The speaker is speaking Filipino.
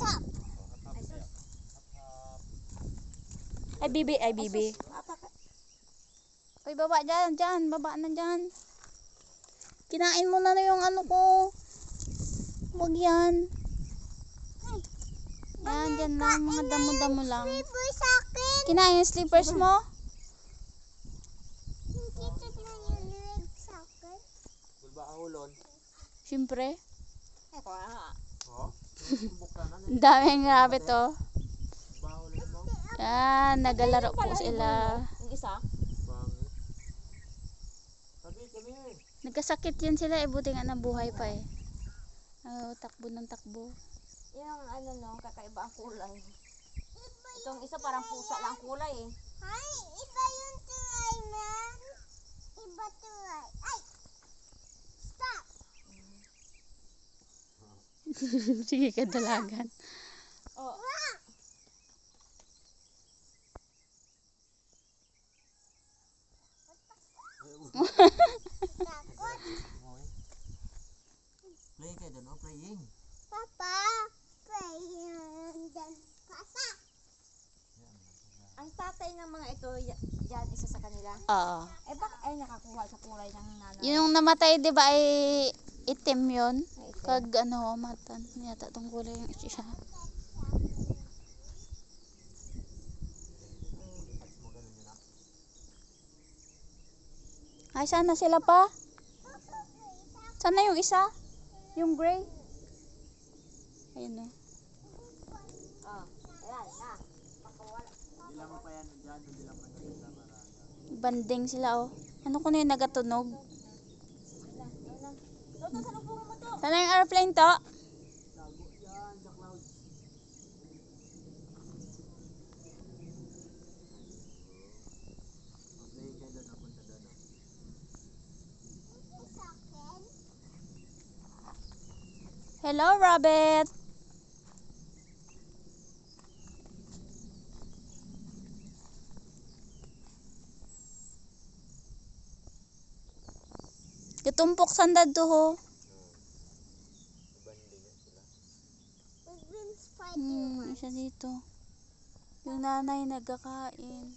Tap. Ay, bibi, ay, bibi. Uy, baba dyan, dyan, baba na dyan. Kinain mo na na yung ano ko. Huwag yan. Yan, dyan lang, mga damo-damo lang. Kinain yung slippers mo? Akin. Gulba ahulon. Siyempre. Ay, ko nga. Oh. Ang daming rabbit, oh. Yan, nagalaro po sila. Yung isa. Nagkasakit yan sila, eh, buti nga nabuhay pa eh. Oh, takbo ng takbo. Yung ano no, kakaiba ang kulay. Itong isa parang pusa lang ang kulay eh. Ay, iba yung turay, man. Iba turay. Ay! Stop! Sige ka dalagan. Oh. Play kayo doon. Oh, playing. Papa, playing dan pasa. ang tatay ng mga ito, yan isa sa kanila. Oo. Eh bak ay nakakuha sa kulay ng nanay. Yung namatay, di ba, ay itim ito. Kag ano, matan. Yata tong kulay yung siya. Ay, sana sila pa? Sana yung isa? Yung gray? Ayun maranga. Banding sila oh. Ano ko na yung nagatunog? Toto, sa lubong mo to. Sana yung airplane to? Hello, rabbit! Katumpok sandad to ho. Hmm, isa dito. Yung nanay nagkakain.